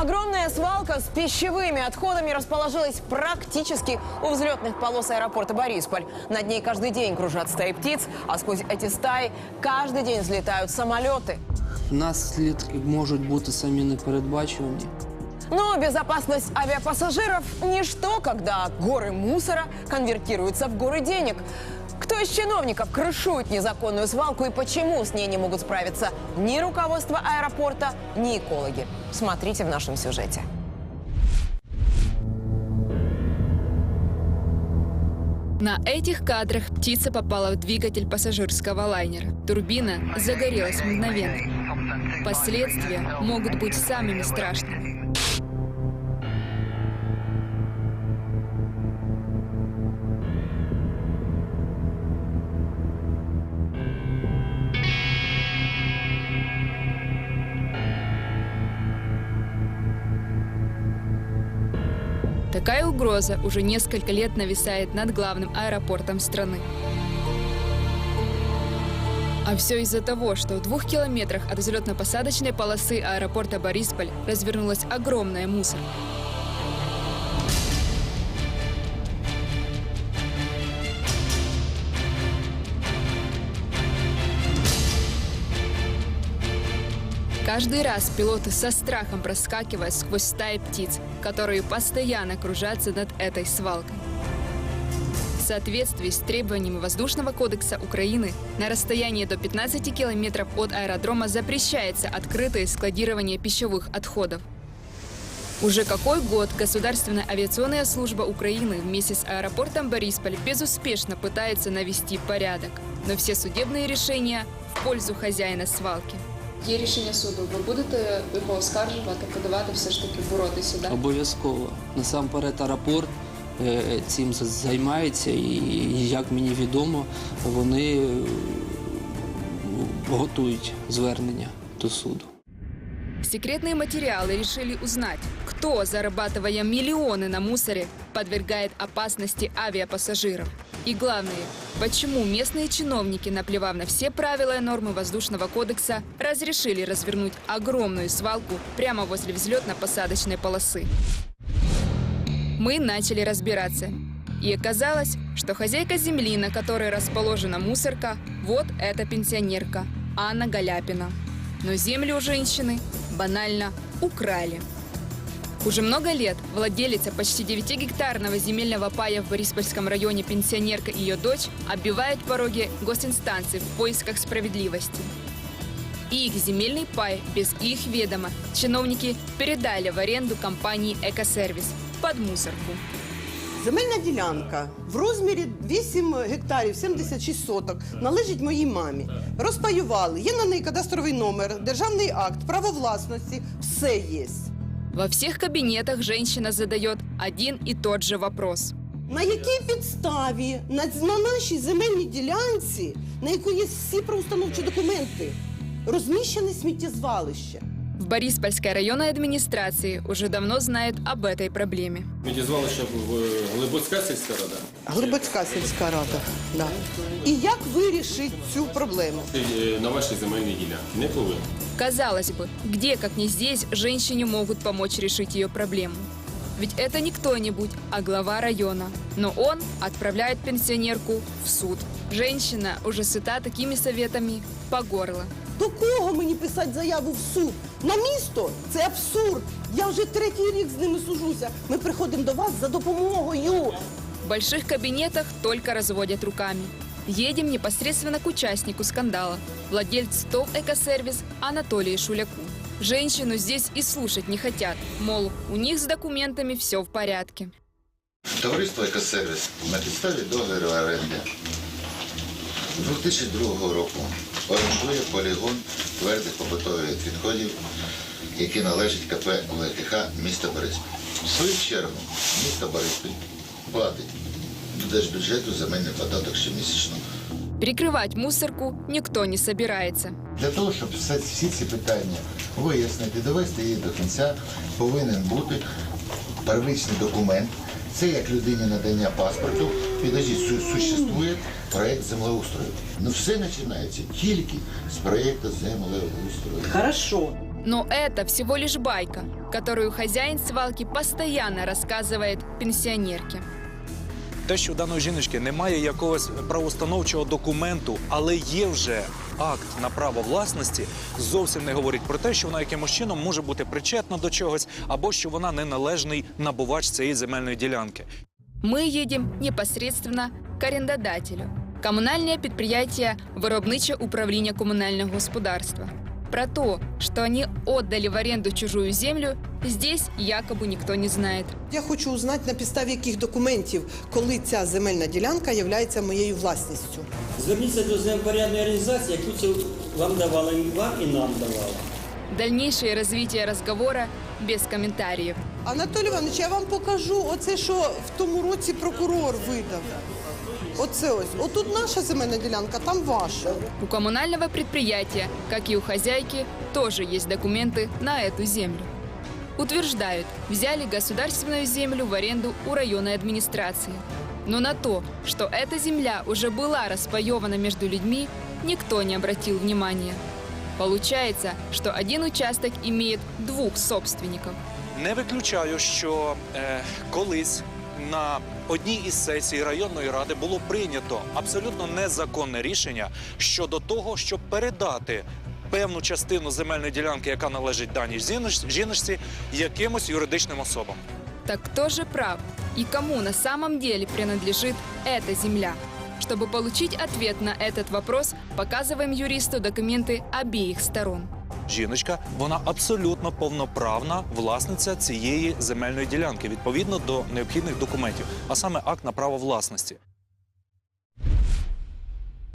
Огромная свалка с пищевыми отходами расположилась практически у взлетных полос аэропорта Борисполь. Над ней каждый день кружат стаи птиц, а сквозь эти стаи каждый день взлетают самолеты. Наслідки можуть бути самі непередбачувані. Но безопасность авиапассажиров – ничто, когда горы мусора конвертируются в горы денег. Кто из чиновников крышует незаконную свалку и почему с ней не могут справиться ни руководство аэропорта, ни экологи? Смотрите в нашем сюжете. На этих кадрах птица попала в двигатель пассажирского лайнера. Турбина загорелась мгновенно. Последствия могут быть самыми страшными. Такая угроза уже несколько лет нависает над главным аэропортом страны. А все из-за того, что в двух километрах от взлетно-посадочной полосы аэропорта Борисполь развернулась огромная мусорка. Каждый раз пилоты со страхом проскакивают сквозь стаи птиц, которые постоянно кружатся над этой свалкой. В соответствии с требованиями Воздушного кодекса Украины на расстоянии до 15 километров от аэродрома запрещается открытое складирование пищевых отходов. Уже какой год Государственная авиационная служба Украины вместе с аэропортом Борисполь безуспешно пытается навести порядок. Но все судебные решения в пользу хозяина свалки. Є рішення суду. Ви будете його оскаржувати, подавати все ж таки боротися, да? Обов'язково. Насамперед аеропорт е, цим за- займається, і як мені відомо, вони е, готують звернення до суду. Секретные материалы решили узнать, кто, зарабатывая миллионы на мусоре, подвергает опасности авиапассажиров. И главное, почему местные чиновники, наплевав на все правила и нормы воздушного кодекса, разрешили развернуть огромную свалку прямо возле взлетно-посадочной полосы. Мы начали разбираться. И оказалось, что хозяйка земли, на которой расположена мусорка, вот эта пенсионерка Анна Галяпина. Но землю у женщины банально украли. Уже много лет владелица почти 9-гектарного земельного пая в Бориспольском районе пенсионерка и ее дочь оббивают пороги госинстанции в поисках справедливости. Их земельный пай без их ведома чиновники передали в аренду компании «Экосервис» под мусорку. Земельна ділянка в розмірі 8 гектарів 76 соток належить моїй мамі. Розпаювали. Є на неї кадастровий номер, державний акт, право власності, все є. Во всех кабинетах женщина задает один и тот же вопрос. На якій підставі на, на нашій земельній ділянці, на яку є всі правоустановчі документи, розміщене сміттєзвалище? В Бориспольской районной администрации уже давно знают об этой проблеме. Сміттєзвалище в Глибоцька сільська рада. Глибоцька сільська рада. Да. І як вирішить цю проблему? Е, На вашій земельній ділянці. Не повинен. Казалось бы, где, как не здесь, женщине могут помочь решить ее проблему? Ведь это не кто-нибудь, а глава района. Но он отправляет пенсионерку в суд. Женщина уже сыта такими советами по горло. До кого мені писати заяву в суд? На місто? Це абсурд. Я вже третій рік з ними сужуся. Ми приходимо до вас за допомогою. В больших кабинетах только разводят руками. Едем непосредственно к участнику скандала, владельцу ТОВ «Экосервис» Анатолию Шуляку. Женщину здесь и слушать не хотят, мол, у них с документами все в порядке. Товариство «Екосервіс» на підставі договору оренди 2002 року орендує полігон твердих побутових відходів, який належить КП УЛКХ міста Бориспіль. В свою чергу місто Бориспіль платить держбюджету земельний податок щомісячно. Перекрывать мусорку никто не собирается. Для того, щоб все- всі ці питання вияснити, довести їх до кінця, повинен бути первичний документ. Це як людині надання паспорту. Підождіть, су- существує проєкт землеустрою. Ну все починається тільки з проєкту землеустрою. Хорошо. Но это всего лишь байка, которую хозяин свалки постоянно рассказывает пенсионерке. Те, що у даної жіночки немає якогось правоустановчого документу, але є вже акт на право власності, зовсім не говорить про те, що вона якимось чином може бути причетна до чогось, або що вона неналежний набувач цієї земельної ділянки. Мы едем непосредственно к арендодателю. Коммунальное предприятие «Виробниче управління коммунального господарства». Про то, что они отдали в аренду чужую землю, здесь якобы никто не знает. Я хочу узнати, на підставі яких документів, коли ця земельна ділянка є моєю власністю. Зверніться до землепорядної організації, яку це вам давала і вам, і нам давала. Дальнейшее развитие разговора без комментариев. Анатолій Іванович, я вам покажу оце, що в тому році прокурор видав. Оце ось. Отут наша земельна ділянка, там ваша. У коммунального предприятия, как и у хозяйки, тоже есть документы на эту землю. Утверждают, взяли государственную землю в аренду у районной администрации. Но на то, что эта земля уже была распаевана между людьми, никто не обратил внимания. Получается, что один участок имеет двух собственников. Не виключаю, що е, колись на одній із сесій районної ради було прийнято абсолютно незаконне рішення щодо того, щоб передати певну частину земельної ділянки, яка належить даній жіноч- жіночці, якимось юридичним особам. Так кто же прав? И кому на самом деле принадлежит эта земля? Чтобы получить ответ на этот вопрос, показываем юристу документы обеих сторон. Жіночка, вона абсолютно повноправна власниця цієї земельної ділянки відповідно до необхідних документів, а саме акт на право власності.